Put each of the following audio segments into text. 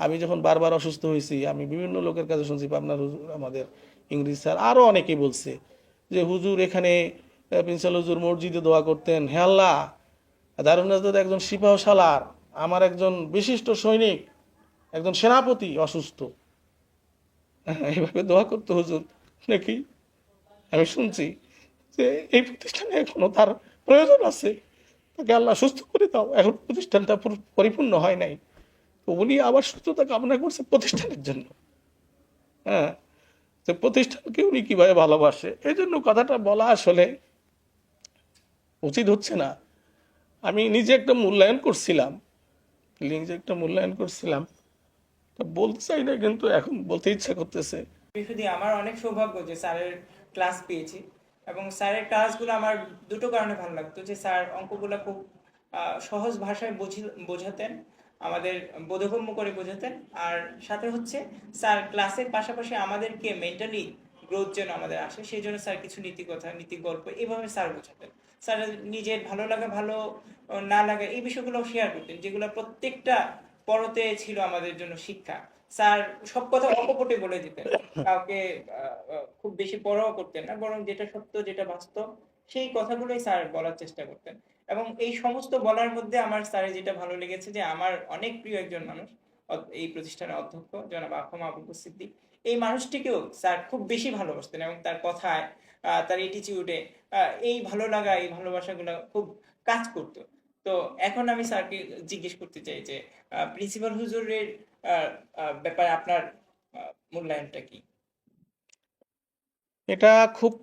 আমি যখন বারবার অসুস্থ হয়েছি আমি বিভিন্ন লোকের কাছে শুনছি পাবনার হুজুর আমাদের ইংরেজ স্যার আরও অনেকেই বলছে যে হুজুর এখানে আহ, প্রিন্সিপাল হুজুর মসজিদে দোয়া করতেন। হে আল্লাহ দারুণ একজন সিপাহ সালার আমার একজন বিশিষ্ট সৈনিক একজন সেনাপতি অসুস্থ। এইভাবে দোয়া করতো হুজুর নাকি? আমি শুনছি যে এই প্রতিষ্ঠানে এখনও তার প্রয়োজন আছে। তাকে আল্লাহ সুস্থ করে দাও। এখন প্রতিষ্ঠানটা পরিপূর্ণ হয় নাই। উনি আবার সুস্থতা কামনা করছে প্রতিষ্ঠানের জন্য। হ্যাঁ তো প্রতিষ্ঠানকে উনি কীভাবে ভালোবাসে? এই জন্য কথাটা বলা আসলে উচিত হচ্ছে না। আমি নিজে একটা মূল্যায়ন করছিলাম। নিজে একটা মূল্যায়ন করছিলাম। বলতে চাই না, কিন্তু এখন বলতে ইচ্ছা করতেছে। শুধু আমার অনেক সৌভাগ্য যে স্যারের ক্লাস পেয়েছি এবং স্যারের ক্লাসগুলো আমার দুটো কারণে ভালো লাগতো যে স্যার অঙ্কগুলো খুব সহজ ভাষায় বোঝাতেন। আমাদের বোধগম্য করে বোঝাতেন। আর সাথে হচ্ছে, স্যার ক্লাসের পাশাপাশি আমাদেরকে মেন্টালি গ্রোথ যেন আমাদের আসে, সেই জন্য স্যার কিছু নীতি কথা নীতি গল্প এইভাবে স্যার বোঝাতেন। স্যার নিজের ভালো লাগা, ভালো না লাগা এই বিষয়গুলো শেয়ার করতেন, যেগুলো প্রত্যেকটা পরতে ছিল আমাদের জন্য শিক্ষা। স্যার সব কথা অকপটে বলে দিতেন, কাউকে খুব বেশি পরোয়া করতেন না, বরং যেটা সত্য, যেটা বাস্তব, সেই কথাগুলোই স্যার বলার চেষ্টা করতেন। এবং এই সমস্ত বলার মধ্যে আমার স্যারের যেটা ভালো লেগেছে যে আমার অনেক প্রিয় একজন মানুষ এই প্রতিষ্ঠানের অধ্যক্ষ, জনাব আহম আবু সিদ্দিক। এই মানুষটিকেও স্যার খুব বেশি ভালোবাসতেন এবং তার কথায় তার এটিচিউডে এই ভালো লাগা, এই ভালোবাসাগুলো খুব কাজ করতো। তো এখন আমি স্যারকে জিজ্ঞেস করতে চাই যে প্রিন্সিপাল হুজুরের ব্যাপারে আপনার মূল্যায়নটা কি? এটা খুব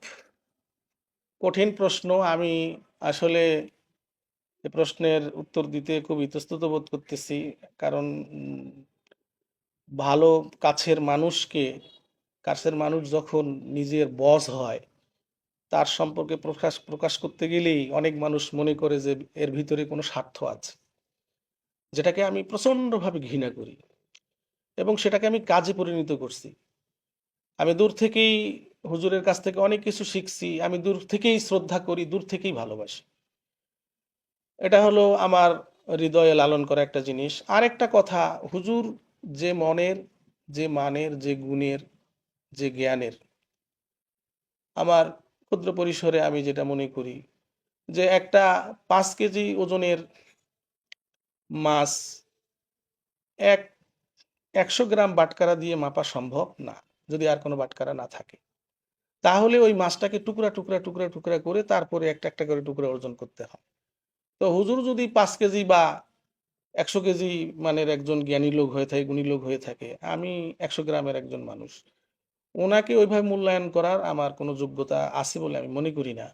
কঠিন প্রশ্ন। আমি আসলে এ প্রশ্নের উত্তর দিতে খুব ইতস্তত বোধ করতেছি, কারণ ভালো কাছের মানুষকে, কাছের মানুষ যখন নিজের বস হয়, তার সম্পর্কে প্রকাশ প্রকাশ করতে গেলেই অনেক মানুষ মনে করে যে এর ভিতরে কোনো স্বার্থ আছে। যেটাকে আমি প্রচণ্ডভাবে ঘৃণা করি এবং সেটাকে আমি কাজে পরিণত করছি। আমি দূর থেকেই হুজুরের কাছ থেকে অনেক কিছু শিখছি, আমি দূর থেকেই শ্রদ্ধা করি, দূর থেকেই ভালোবাসি। এটা হলো আমার হৃদয়ে লালন করা একটা জিনিস। আর একটা কথা, হুজুর যে মনের, যে মানের, যে গুণের, যে জ্ঞানের, আমার ক্ষুদ্র পরিসরে আমি যেটা মনে করি যে একটা পাঁচ কেজি ওজনের মাছ এক, একশো গ্রাম বাটকারা দিয়ে মাপা সম্ভব না, যদি আর কোনো বাটকারা না থাকে। তাহলে ওই মাছটাকে টুকরা টুকরা টুকরা টুকরা করে তারপরে একটা একটা করে টুকরা অর্জন করতে হয়। তো হুজুর যদি পাঁচ কেজি বা একশো কেজি মানের একজন জ্ঞানী লোক হয়ে থাকে, গুণী লোক হয়ে থাকে, আমি একশো গ্রামের একজন মানুষ, ওনাকে ওইভাবে মূল্যায়ন করার আমার কোনো যোগ্যতা আছে বলে আমি মনে করি না।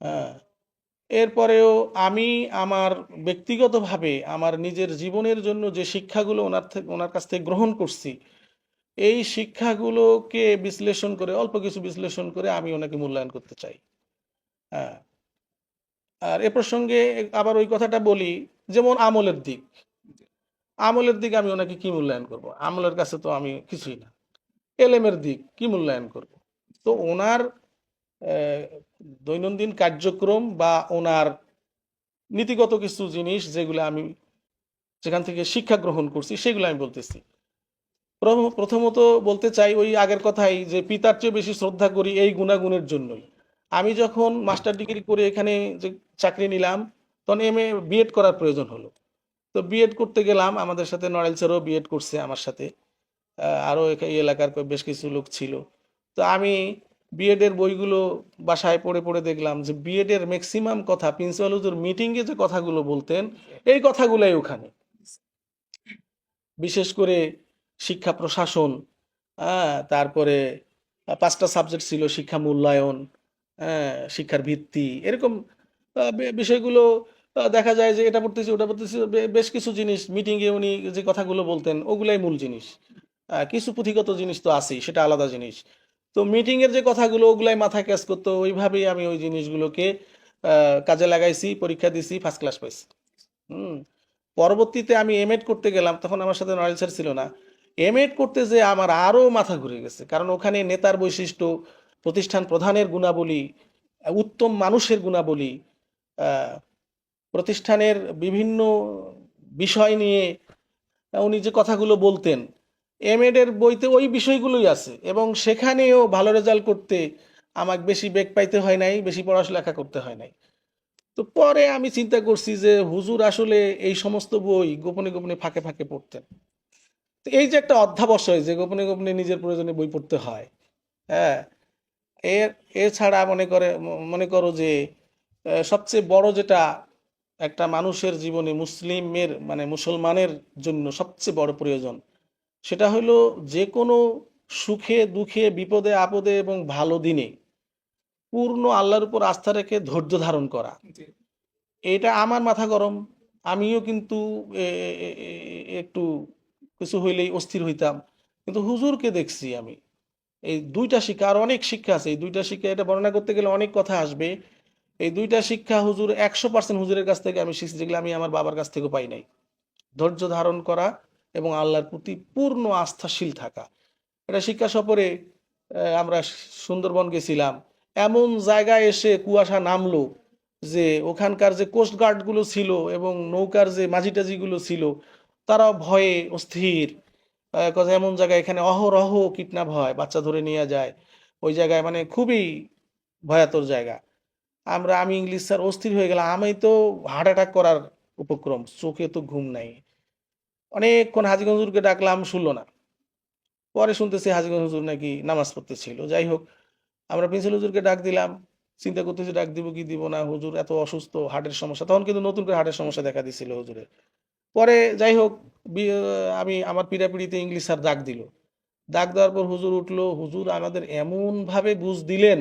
হ্যাঁ এরপরেও আমি আমার ব্যক্তিগতভাবে আমার নিজের জীবনের জন্য যে শিক্ষাগুলো ওনার থেকে ওনার কাছ থেকে গ্রহণ করছি, এই শিক্ষাগুলোকে বিশ্লেষণ করে, অল্প কিছু বিশ্লেষণ করে আমি ওনাকে মূল্যায়ন করতে চাই। হ্যাঁ আর এ প্রসঙ্গে আবার ওই কথাটা বলি, যেমন আমলের দিক। আমলের দিক আমি ওনাকে কি মূল্যায়ন করব? আমলের কাছে তো আমি কিছুই না। এলেমের দিক কি মূল্যায়ন করব? তো ওনার দৈনন্দিন কার্যক্রম বা ওনার নীতিগত কিছু জিনিস যেগুলো আমি যেখান থেকে শিক্ষা গ্রহণ করছি, সেগুলো আমি বলতেছি। প্রথম- প্রথমত বলতে চাই ওই আগের কথাই যে পিতার চেয়ে বেশি শ্রদ্ধা করি এই গুণাগুণের জন্যই। আমি যখন মাস্টার ডিগ্রি করে এখানে যে চাকরি নিলাম তখন এম এ বিএড করার প্রয়োজন হলো। তো বিএড করতে গেলাম, আমাদের সাথে নড়াইল স্যারও বিএড করছে আমার সাথে। আরও এই এলাকার বেশ কিছু লোক ছিল। তো আমি বিএড এর বইগুলো বাসায় পড়ে পড়ে দেখলাম যে বিএডের ম্যাক্সিমাম কথা প্রিন্সিপাল হুজুর মিটিংয়ে যে কথাগুলো বলতেন, এই কথাগুলোই ওখানে। বিশেষ করে শিক্ষা প্রশাসন তারপরে পাঁচটা সাবজেক্ট ছিল শিক্ষা মূল্যায়ন শিক্ষার ভিত্তি, এরকম বিষয়গুলো দেখা যায় যে এটা পড়তেছি, ওটা পড়তেছি বেশ কিছু জিনিস মিটিংয়ে উনি যে কথাগুলো বলতেন, ওগুলাই মূল জিনিস। কিছু পুঁথিগত জিনিস তো আছেই, সেটা আলাদা জিনিস। তো মিটিংয়ের যে কথাগুলো, ওগুলাই মাথায় ক্যাচ করতো, ওইভাবেই আমি ওই জিনিসগুলোকে কাজে লাগাইছি, পরীক্ষা দিছি ফার্স্ট ক্লাস পাইছি। হুম, পরবর্তীতে আমি এমএড করতে গেলাম, তখন আমার সাথে নড়াইল স্যার ছিল না। এমএড করতে যে আমার আরও মাথা ঘুরে গেছে, কারণ ওখানে নেতার বৈশিষ্ট্য, প্রতিষ্ঠান প্রধানের গুণাবলী, উত্তম মানুষের গুণাবলী প্রতিষ্ঠানের বিভিন্ন বিষয় নিয়ে উনি যে কথাগুলো বলতেন এমএড এর বইতে ওই বিষয়গুলোই আছে এবং সেখানেও ভালো রেজাল্ট করতে আমাকে বেশি বেগ পাইতে হয় নাই, বেশি পড়াশোনা করতে হয় নাই। তো পরে আমি চিন্তা করছি যে হুজুর আসলে এই সমস্ত বই গোপনে গোপনে ফাঁকে ফাঁকে পড়তেন। তো এই যে একটা অধ্যাবসায় যে গোপনে গোপনে নিজের প্রয়োজনে বই পড়তে হয় হ্যাঁ এর, এছাড়া মনে করে, মনে করো যে সবচেয়ে বড় যেটা একটা মানুষের জীবনে মুসলিমের মানে মুসলমানের জন্য সবচেয়ে বড় প্রয়োজন সেটা হলো যে কোনো সুখে দুঃখে বিপদে আপদে এবং ভালো দিনে পূর্ণ আল্লাহর উপর আস্থা রেখে ধৈর্য ধারণ করা। এটা আমার মাথা গরম। আমিও কিন্তু একটু কিছু হইলেই অস্থির হইতাম। কিন্তু হুজুরকে দেখছি আমি। এই দুইটা শিক্ষা আর অনেক শিক্ষা আছে। এই দুইটা শিক্ষা এটা বর্ণনা করতে গেলে অনেক কথা আসবে। এই দুইটা শিক্ষা হুজুর একশো পার্সেন্ট হুজুরের কাছ থেকে আমি শিখছি, যেগুলো আমি আমার বাবার কাছ থেকেও পাই নাই। ধৈর্য ধারণ করা এবং আল্লাহর প্রতি পূর্ণ আস্থাশীল থাকা। এটা শিক্ষা সফরে আমরা সুন্দরবন গেছিলাম। এমন জায়গায় এসে কুয়াশা নামলো যে ওখানকার যে কোস্ট গার্ডগুলো ছিল এবং নৌকার যে মাঝি টাঝিগুলো ছিল, তারাও ভয়ে অস্থির। এমন জায়গায় এখানে অহরহ কিডন্যাপ হয়, বাচ্চা ধরে নিয়ে যায়। ওই জায়গায় মানে খুবই ভয়াতর জায়গা। আমরা, আমি ইংলিশ স্যার অস্থির হয়ে গেলাম। আমি তো হার্ট অ্যাটাক করার উপক্রম, চোখে তো ঘুম নাই। অনেকক্ষণ হাজিগঞ্জ হুজুরকে ডাকলাম, শুনলো না। পরে শুনতেছি হাজিগঞ্জ হুজুর নাকি নামাজ পড়তে ছিল যাই হোক, আমরা প্রিন্সিপাল হুজুরকে ডাক দিলাম। চিন্তা করতেছি, ডাক দিব কি দিব না? হুজুর এত অসুস্থ হার্টের সমস্যা। তখন কিন্তু নতুন করে হার্টের সমস্যা দেখা দিছিল হুজুরের। পরে যাই হোক আমি আমার পিড়াপিড়িতে ইংলিশ স্যার ডাক দিল। ডাক দেওয়ার পর হুজুর উঠল। হুজুর আমাদের এমনভাবে বুঝ দিলেন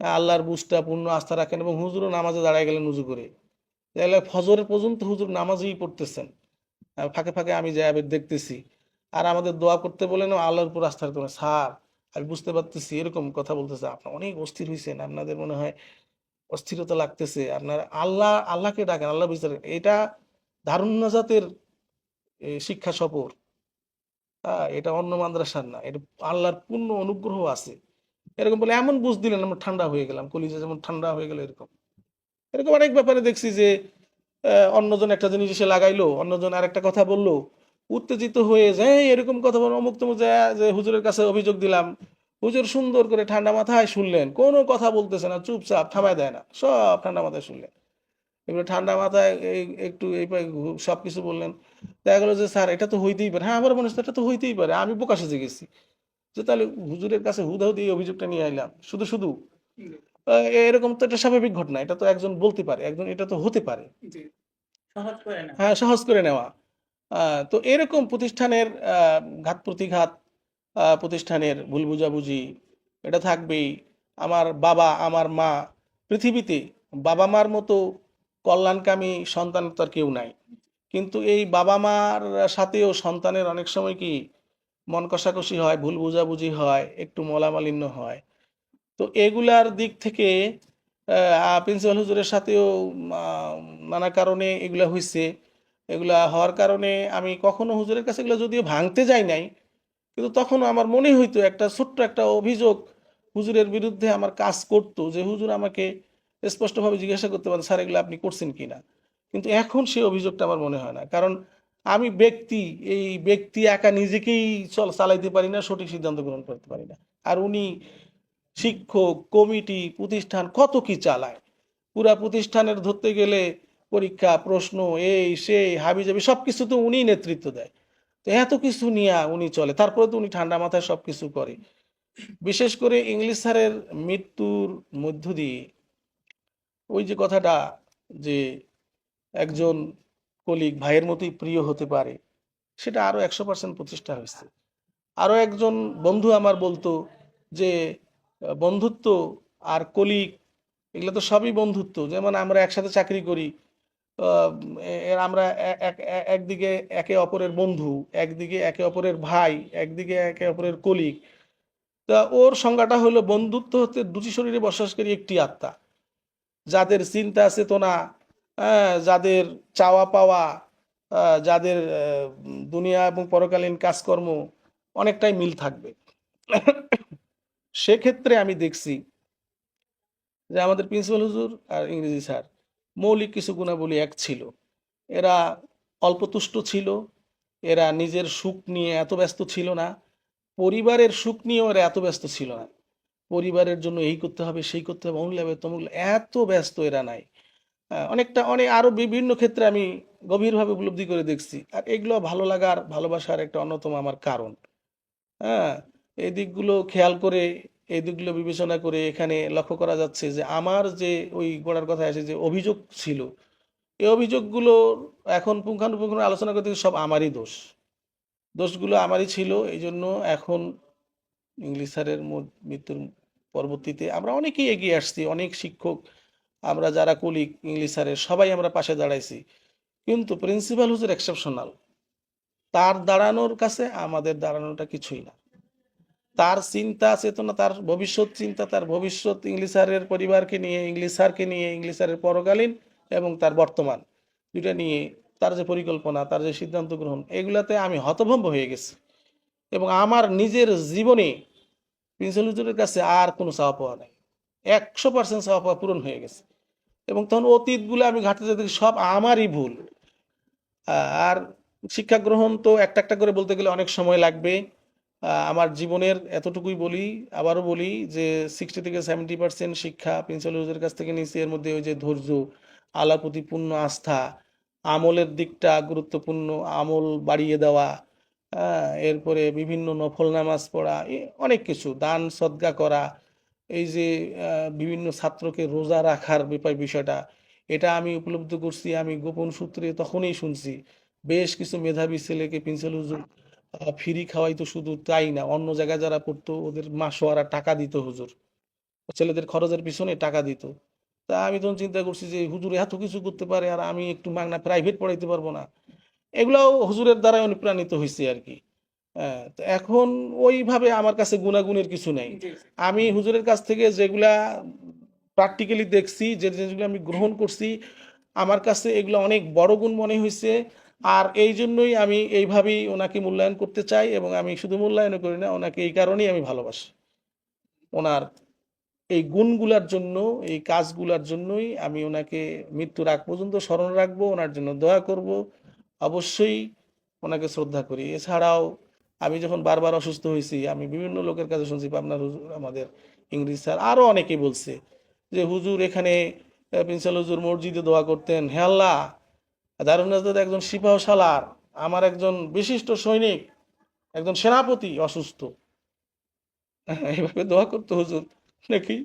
আল্লাহর বুঝটা পূর্ণ আস্থা রাখেন এবং হুজুরও নামাজে দাঁড়ায় গেলেন উজু করে। তাহলে ফজরের পর্যন্ত হুজুর নামাজই পড়তেছেন। ফাঁকে ফাঁকে আমি যাই দেখতেছি। আর আমাদের দোয়া করতে বলেন আল্লাহর উপর আস্থা রাখতে স্যার আমি বুঝতে পারতেছি এরকম কথা বলতেছে। আপনার অনেক অস্থির হয়েছেন আপনাদের মনে হয় অস্থিরতা লাগতেছে। আপনার আল্লাহ আল্লাহকে ডাকেন আল্লাহ বিচার এটা এ, শিক্ষা সফর। হ্যাঁ এটা অন্য মাদ্রাসার না। এটা আল্লাহর পূর্ণ অনুগ্রহ আছে। এরকম বলে, এমন বুঝ দিলেন আমরা ঠান্ডা হয়ে গেলাম, কলিজা যেমন ঠান্ডা হয়ে গেল এরকম। এরকম অনেক ব্যাপারে দেখছি যে অন্যজন একটা জিনিস এসে লাগাইলো, অন্যজন আর একটা কথা বলল, উত্তেজিত হয়ে যে এরকম কথা বলো অমুক তমুক যে হুজুরের কাছে অভিযোগ দিলাম, হুজুর সুন্দর করে ঠান্ডা মাথায় শুনলেন, কোনো কথা বলতেছে না, চুপচাপ থামায় দেয় না, সব ঠান্ডা মাথায় শুনলেন। এবারে ঠান্ডা মাথায় এই একটু এই সব কিছু বললেন। দেখা গেলো যে, স্যার, এটা তো হইতেই পারে। হ্যাঁ আমার মনে হচ্ছে এটা তো হইতেই পারে। আমি সেজে গেছি। যে তাহলে হুজুরের কাছে হুদাহুদি এই অভিযোগটা নিয়ে আইলাম। শুধু শুধু? এরকম তো এটা স্বাভাবিক ঘটনা। এটা তো একজন বলতে পারে একজন এটা তো হতে পারে। সহজ করে হ্যাঁ সহজ করে নেওয়া। তো এরকম প্রতিষ্ঠানের আহ, ঘাত প্রতিঘাত প্রতিষ্ঠানের ভুল বুঝাবুঝি এটা থাকবেই। আমার বাবা আমার মা পৃথিবীতে বাবা মার মতো কল্যাণকামী সন্তান তো আর কেউ নাই। কিন্তু এই বাবা মার সাথেও সন্তানের অনেক সময় কি মন কষাকষি হয়, ভুল বুঝাবুঝি হয়, একটু মলামালিন্য হয়। তো এগুলার দিক থেকে প্রিন্সিপাল হুজুরের সাথেও নানা কারণে এগুলা হয়েছে এগুলা হওয়ার কারণে আমি কখনো হুজুরের কাছে এগুলো যদিও ভাঙতে যাই নাই, কিন্তু তখন আমার মনে হইতো একটা ছোট্ট একটা অভিযোগ হুজুরের বিরুদ্ধে আমার কাজ করতো যে, হুজুর আমাকে স্পষ্টভাবে জিজ্ঞাসা করতে পারেন, স্যার এগুলো আপনি করছেন কিনা? কিন্তু এখন সেই অভিযোগটা আমার মনে হয় না। কারণ আমি ব্যক্তি, এই ব্যক্তি একা নিজেকেই চল, চালাইতে পারি না, সঠিক সিদ্ধান্ত গ্রহণ করতে পারি না। আর উনি শিক্ষক, কমিটি, প্রতিষ্ঠান, কত কি চালায়। পুরা প্রতিষ্ঠানের ধরতে গেলে পরীক্ষা, প্রশ্ন, এই, সেই, হাবিজাবি সব কিছু তো উনিই নেতৃত্ব দেয়। তো এত কিছু নিয়ে উনি চলে। তারপরে তো উনি ঠান্ডা মাথায় সব কিছু করে। বিশেষ করে ইংলিশ স্যারের মৃত্যুর মধ্য দিয়ে ওই যে কথাটা যে একজন কলিগ ভাইয়ের মতোই প্রিয় হতে পারে, সেটা আরও একশো পার্সেন্ট প্রতিষ্ঠা হয়েছে। আরও একজন বন্ধু আমার বলতো যে, বন্ধুত্ব আর কলিগ এগুলো তো সবই বন্ধুত্ব, যেমন আমরা একসাথে চাকরি করি আমরা এক- একদিকে একে অপরের বন্ধু, একদিকে একে অপরের ভাই, একদিকে একে অপরের কলিগ। তা ওর সংজ্ঞাটা হলো বন্ধুত্ব হতে দুটি শরীরে বসবাসকারী একটি আত্মা, যাদের চিন্তা চেতনা যাদের চাওয়া পাওয়া যাদের দুনিয়া এবং পরকালীন কাজকর্ম অনেকটাই মিল থাকবে। সেক্ষেত্রে আমি দেখছি যে আমাদের প্রিন্সিপাল হুজুর আর ইংরেজি স্যার মৌলিক কিছু গুণাবলী এক ছিল। এরা অল্পতুষ্ট ছিল, এরা নিজের সুখ নিয়ে এত ব্যস্ত ছিল না, পরিবারের সুখ নিয়েও এরা এত ব্যস্ত ছিল না। পরিবারের জন্য এই করতে হবে, সেই করতে হবে অমুক লাগবে এত ব্যস্ত এরা নাই। অনেকটা অনেক আরও বিভিন্ন ক্ষেত্রে আমি গভীরভাবে উপলব্ধি করে দেখছি। আর এগুলো ভালো লাগার, ভালোবাসার একটা অন্যতম আমার কারণ। হ্যাঁ এই দিকগুলো খেয়াল করে, এই দিকগুলো বিবেচনা করে এখানে লক্ষ্য করা যাচ্ছে যে আমার যে ওই গোড়ার কথা আছে যে অভিযোগ ছিল, এই অভিযোগগুলো এখন পুঙ্খানুপুঙ্খ আলোচনা করতে সব আমারই দোষ। দোষগুলো আমারই ছিল এই জন্য এখন ইংলিশ স্যারের মৃত্যুর পরবর্তীতে আমরা অনেকেই এগিয়ে আসছি, অনেক শিক্ষক আমরা যারা কলিগ ইংলিশ স্যারের সবাই আমরা পাশে দাঁড়াইছি। কিন্তু প্রিন্সিপাল হুজুর এক্সেপশনাল তার দাঁড়ানোর কাছে আমাদের দাঁড়ানোটা কিছুই না। তার চিন্তা, চেতনা, তার ভবিষ্যৎ চিন্তা, তার ভবিষ্যৎ ইংলিশ স্যারের পরিবারকে নিয়ে ইংলিশ স্যারকে নিয়ে ইংলিশ স্যারের পরকালীন এবং তার বর্তমান। দুইটা নিয়ে তার যে পরিকল্পনা, তার যে সিদ্ধান্ত গ্রহণ, এগুলাতে আমি হতভম্ব হয়ে গেছি। এবং আমার নিজের জীবনে প্রিন্সিপাল হুজুরের কাছে আর কোনো চাওয়া পাওয়া নাই। একশো পার্সেন্ট পাওয়া পূরণ হয়ে গেছে। এবং তখন অতীতগুলো আমি ঘাটতে যেতে সব আমারই ভুল। আর শিক্ষা গ্রহণ তো একটা একটা করে বলতে গেলে অনেক সময় লাগবে। আমার জীবনের এতটুকুই বলি, আবারও বলি যে সিক্সটি থেকে সেভেন্টি পার্সেন্ট শিক্ষা প্রিন্সিপাল হুজুরের কাছ থেকে নিয়েছি। এর মধ্যে ওই যে ধৈর্য আল্লাহ প্রতি পূর্ণ আস্থা, আমলের দিকটা গুরুত্বপূর্ণ, আমল বাড়িয়ে দেওয়া এরপরে বিভিন্ন নফল নামাজ পড়া অনেক কিছু, দান সদ্গা করা এই যে বিভিন্ন ছাত্রকে রোজা রাখার ব্যাপার বিষয়টা, এটা আমি উপলব্ধ করছি, আমি গোপন সূত্রে তখনই শুনছি। বেশ কিছু মেধাবী ছেলেকে পেন্সিল হুজুর ফ্রি খাওয়াইতো শুধু তাই না, অন্য জায়গায় যারা পড়তো ওদের মাসোয়ারা টাকা দিত হুজুর। ছেলেদের খরচের পিছনে টাকা দিত। তা আমি তখন চিন্তা করছি যে, হুজুর এত কিছু করতে পারে, আর আমি একটু মাগনা প্রাইভেট পড়াইতে পারব না। এগুলাও হুজুরের দ্বারাই অনুপ্রাণিত হয়েছে আর কি তো এখন ওইভাবে আমার কাছে গুণাগুণের কিছু নেই। আমি হুজুরের কাছ থেকে যেগুলা প্র্যাকটিক্যালি দেখছি যে যেগুলো আমি গ্রহণ করছি আমার কাছে এগুলো অনেক বড় গুণ মনে হয়েছে আর এই জন্যই আমি এইভাবেই ওনাকে মূল্যায়ন করতে চাই এবং আমি শুধু মূল্যায়ন করি না ওনাকে এই কারণেই আমি ভালোবাসি। ওনার এই গুণগুলার জন্য এই কাজগুলার জন্যই আমি ওনাকে মৃত্যুর আগ পর্যন্ত স্মরণ রাখব ওনার জন্য দয়া করব। অবশ্যই ওনাকে শ্রদ্ধা করি। এছাড়াও আমি যখন বারবার অসুস্থ হয়েছি আমি বিভিন্ন লোকের কাছে শুনছি আপনার হুজুর আমাদের ইংরেজ স্যার। আরও অনেকেই বলছে যে হুজুর এখানে আহ, প্রিন্সিপাল হুজুর মসজিদে দোয়া করতেন। হে আল্লাহ দারুণ নাজদাদ একজন সিপাহ সালার আমার একজন বিশিষ্ট সৈনিক একজন সেনাপতি অসুস্থ। এইভাবে দোয়া করতো হুজুর নাকি?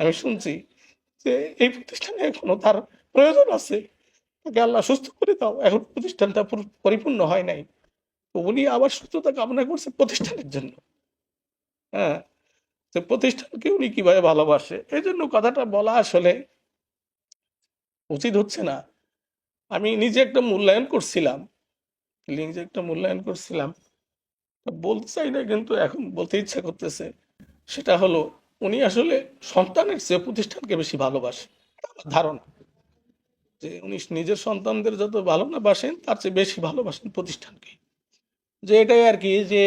আমি শুনছি যে এই প্রতিষ্ঠানে এখনও তার প্রয়োজন আছে। তাকে আল্লাহ সুস্থ করে দাও। এখন প্রতিষ্ঠানটা পরিপূর্ণ হয় নাই। উনি আবার সুস্থতা কামনা করছে প্রতিষ্ঠানের জন্য। হ্যাঁ যে প্রতিষ্ঠানকে উনি কীভাবে ভালোবাসে? এই জন্য কথাটা বলা আসলে উচিত হচ্ছে না। আমি নিজে একটা মূল্যায়ন করছিলাম। নিজে একটা মূল্যায়ন করছিলাম। তা বলতে চাই না, কিন্তু এখন বলতে ইচ্ছা করতেছে। সেটা হলো, উনি আসলে সন্তানের চেয়ে প্রতিষ্ঠানকে বেশি ভালোবাসে। আমার ধারণা। যে উনি নিজের সন্তানদের যত ভালো না বাসেন, তার চেয়ে বেশি ভালোবাসেন প্রতিষ্ঠানকে। যে এটাই আর কি, যে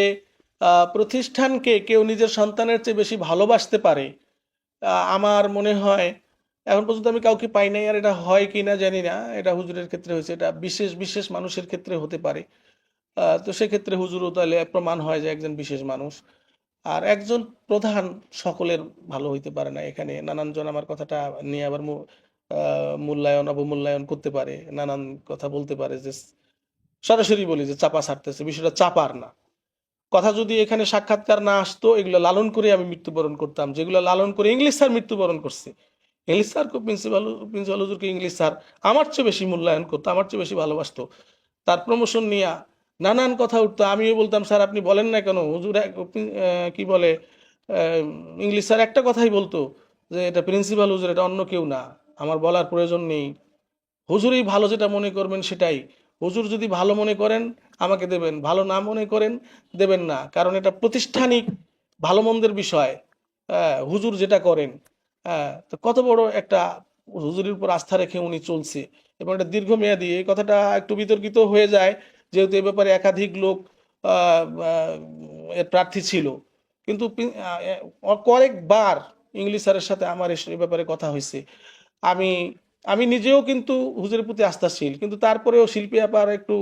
প্রতিষ্ঠানকে কেউ নিজের সন্তানের চেয়ে বেশি ভালোবাসতে পারে। আমার মনে হয়, এখন পর্যন্ত আমি কাউকে পাই নাই, আর এটা হয় কি না জানি না। এটা হুজুরের ক্ষেত্রে হয়েছে, এটা বিশেষ বিশেষ মানুষের ক্ষেত্রে হতে পারে। তো সেক্ষেত্রে হুজুরও তাহলে প্রমাণ হয় যে একজন বিশেষ মানুষ। আর একজন প্রধান সকলের ভালো হইতে পারে না এখানে। নানানজন আমার কথাটা নিয়ে আবার মূল্যায়ন, অবমূল্যায়ন করতে পারে, নানান কথা বলতে পারে, যে সরাসরি বলি যে চাপা ছাড়তেছে, বিষয়টা চাপার না। কথা যদি এখানে সাক্ষাৎকার না আসতো, এগুলো লালন করে আমি মৃত্যুবরণ করতাম। যেগুলো লালন করে ইংলিশ স্যার মৃত্যুবরণ করছে। ইংলিশ স্যার প্রিন্সিপাল প্রিন্সিপাল হুজুরকে ইংলিশ স্যার আমার চেয়ে বেশি মূল্যায়ন করতো, আমার চেয়ে বেশি ভালোবাসতো। তার প্রমোশন নিয়ে নানান কথা উঠতো, আমিও বলতাম, স্যার, আপনি বলেন না কেন? হুজুর কি বলে ইংলিশ স্যার একটা কথাই বলতো যে, এটা প্রিন্সিপাল হুজুর, এটা অন্য কেউ না। আমার বলার প্রয়োজন নেই। হুজুরই ভালো যেটা মনে করবেন সেটাই। হুজুর যদি ভালো মনে করেন আমাকে দেবেন। ভালো না মনে করেন দেবেন না। কারণ এটা প্রতিষ্ঠানিক ভালো মন্দের বিষয়। হ্যাঁ, হুজুর যেটা করেন হ্যাঁ তো কত বড় একটা হুজুরের উপর আস্থা রেখে উনি চলছে। এবং এটা দীর্ঘমেয়াদী। এই কথাটা একটু বিতর্কিত হয়ে যায় যেহেতু এ ব্যাপারে একাধিক লোক এর প্রার্থী ছিল। কিন্তু কয়েকবার ইংলিশ স্যারের সাথে আমার এ ব্যাপারে কথা হয়েছে। আমি আমি নিজেও কিন্তু হুজুরের প্রতি আস্থাশীল, কিন্তু তারপরেও শিল্পী আপার একটু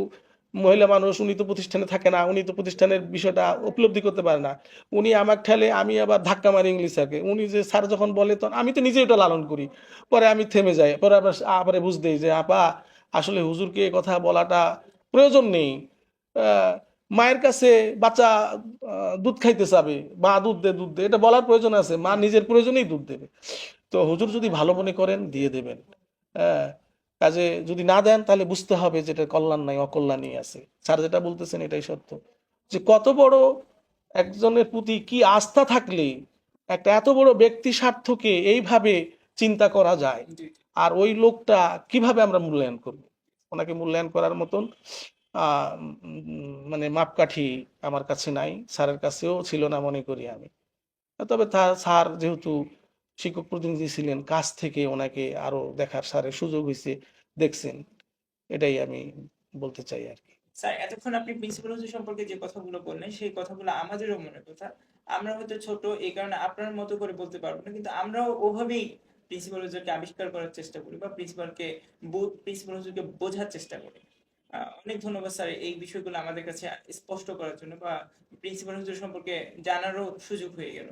মহিলা মানুষ, উনি তো প্রতিষ্ঠানে থাকে না, উনি তো প্রতিষ্ঠানের বিষয়টা উপলব্ধি করতে পারে না। উনি আমার ঠেলে আমি আবার ধাক্কা মারি ইংলিশ স্যারকে উনি যে স্যার যখন বলে, তখন আমি তো নিজে ওটা লালন করি। পরে আমি থেমে যাই, পরে আবার আবার বুঝতে যে, আপা, আসলে হুজুরকে কথা বলাটা প্রয়োজন নেই। মায়ের কাছে বাচ্চা দুধ খাইতে চাবে মা দুধ দে দুধ দে। এটা বলার প্রয়োজন আছে, মা নিজের প্রয়োজনেই দুধ দেবে। তো হুজুর যদি ভালো মনে করেন, দিয়ে দেবেন। কাজে যদি না দেন তাহলে বুঝতে হবে যে এটা কল্যাণ নাই অকল্যাণই আছে। স্যার যেটা বলতেছেন এটাই সত্য। যে কত বড় একজনের প্রতি কি আস্থা থাকলে একটা এত বড় ব্যক্তি স্বার্থকে এইভাবে চিন্তা করা যায়? আর ওই লোকটা কীভাবে আমরা মূল্যায়ন করব? ওনাকে মূল্যায়ন করার মতন মানে মাপকাঠি আমার কাছে নাই স্যারের কাছেও ছিল না মনে করি আমি। তবে তার স্যার যেহেতু শিক্ষক প্রতিনিধি ছিলেন, কাছ থেকে ওনাকে আরও দেখার স্যারের সুযোগ হয়েছে দেখছেন। এটাই আমি বলতে চাই আর কি। স্যার, এতক্ষণ আপনি সম্পর্কে যে কথাগুলো বললেন, সেই কথাগুলো আমাদেরও মনের কথা। আমরা হয়তো ছোট, এই কারণে আপনার মতো করে বলতে পারব না, কিন্তু আমরাও ওভাবেই প্রিন্সিপাল আবিষ্কার করার চেষ্টা করি বা প্রিন্সিপালকে প্রিন্সিপাল বোঝার চেষ্টা করি। অনেক ধন্যবাদ স্যার এই বিষয়গুলো আমাদের কাছে স্পষ্ট করার জন্য বা প্রিন্সিপাল হুজুর সম্পর্কে জানারও সুযোগ হয়ে গেল।